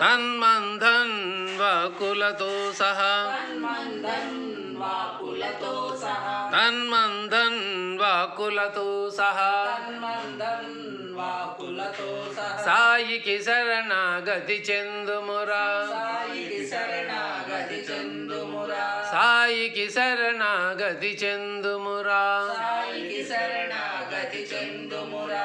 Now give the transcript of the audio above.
తన్మంధన్ వకులతో సహా. తన్మంధన్ వాకులతో సహా. సాయికి శరణాగతి చెందుమురా. సాయికి శరణాగతి చెందుమురా.